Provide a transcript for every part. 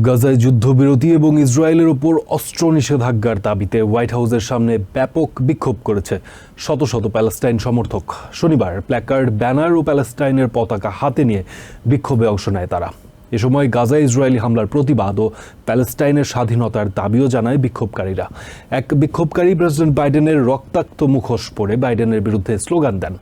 গাজায় যুদ্ধবিরতি এবং ইসরায়েলের ওপর অস্ত্র নিষেধাজ্ঞার দাবিতে হোয়াইট হাউসের সামনে ব্যাপক বিক্ষোভ করেছে শত শত প্যালেস্টাইন সমর্থক। শনিবার প্ল্যাকার্ড, ব্যানার ও প্যালেস্টাইনের পতাকা হাতে নিয়ে বিক্ষোভে অংশ নেয় তারা। এ সময় গাজায় ইসরায়েলি হামলার প্রতিবাদ ও প্যালেস্টাইনের স্বাধীনতার দাবিও জানায় বিক্ষোভকারীরা। এক বিক্ষোভকারী প্রেসিডেন্ট বাইডেনের রক্তাক্ত মুখোশ পরে বাইডেনের বিরুদ্ধে স্লোগান দেন।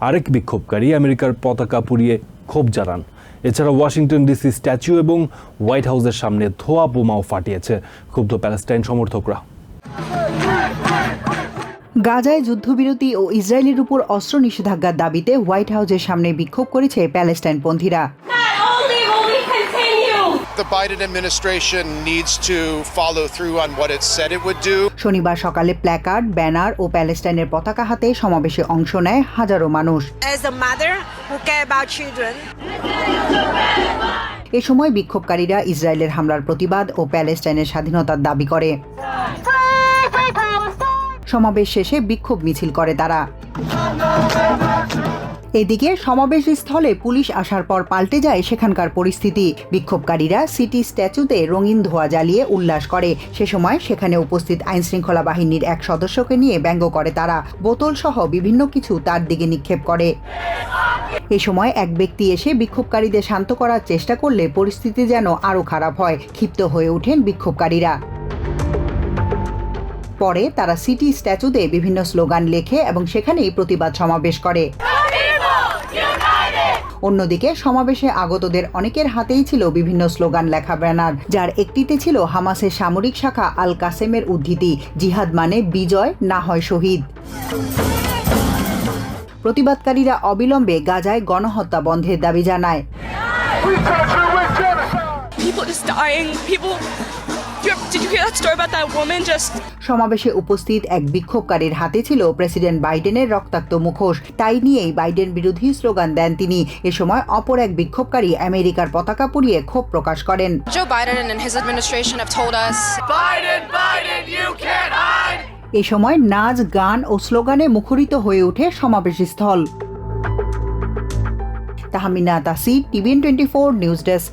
আরেক বিক্ষোভকারী আমেরিকার পতাকা পুড়িয়ে ক্ষোভ জানান। এছাড়া ওয়াশিংটন ডিসি স্ট্যাচু এবং হোয়াইট হাউসের সামনে ধোয়া বোমাও ফাটিয়েছে ক্ষুব্ধ প্যালেস্টাইন সমর্থকরা। গাজায় যুদ্ধবিরতি ও ইসরায়েলের উপর অস্ত্র নিষেধাজ্ঞার দাবিতে হোয়াইট হাউসের সামনে বিক্ষোভ করেছে প্যালেস্টাইনপন্থীরা। The Biden administration needs to follow through on what it said it would do. শনিবার সকালে প্ল্যাকার্ড ব্যানার ও প্যালেস্টাইনের পতাকা হাতে সমাবেশে অংশ নেয় হাজারো মানুষ। As a mother who care about children এ সময় বিক্ষোভকারীরা ইসরায়েলের হামলার প্রতিবাদ ও প্যালেস্টাইনের স্বাধীনতার দাবি করে। সমাবেশ শেষে বিক্ষোভ মিছিল করে তারা। এদিকে সমাবেশ স্থলে পুলিশ আসার পর পাল্টে যায় সেখানকার পরিস্থিতি। বিক্ষোভকারীরা সিটি স্ট্যাচুতে রঙিন ধোয়া জ্বালিয়ে উল্লাস করে। সে সময় সেখানে উপস্থিত আইনশৃঙ্খলা বাহিনীর এক সদস্যকে নিয়ে ব্যঙ্গ করে তারা। বোতল সহ বিভিন্ন কিছু তার দিকে নিক্ষেপ করে। এ সময় এক ব্যক্তি এসে বিক্ষোভকারীদের শান্ত করার চেষ্টা করলে পরিস্থিতি যেন আরও খারাপ হয়, ক্ষিপ্ত হয়ে ওঠেন বিক্ষোভকারীরা। পরে তারা সিটি স্ট্যাচুতে বিভিন্ন স্লোগান লেখে এবং সেখানেই প্রতিবাদ সমাবেশ করে। অন্যদিকে সমাবেশে আগতদের অনেকের হাতেই ছিল বিভিন্ন স্লোগান লেখা ব্যানার যার একটিতে ছিল হামাসের সামরিক শাখা আল কাসেমের উদ্ধৃতি জিহাদ মানে বিজয় না হয় শহীদ। প্রতিবাদকারীরা অবিলম্বে গাজায় গণহত্যা বন্ধের দাবি জানায়। Did you hear that story about that woman just সমাবেশে উপস্থিত এক বিক্ষোভকারীর হাতে ছিল প্রেসিডেন্ট বাইডেনের রক্তাক্ত মুখোশ। তাই নিয়েই বাইডেন বিরোধী স্লোগান দেন তিনি। এ সময় অপর এক বিক্ষোভকারী আমেরিকার পতাকা পুড়িয়ে ক্ষোভ প্রকাশ করেন। Joe Biden and his administration have told us এ সময় নাচ গান ও স্লোগানে মুখরিত হয়ে ওঠে সমাবেশ স্থল Tahmina Tasi TVN twenty four news desk.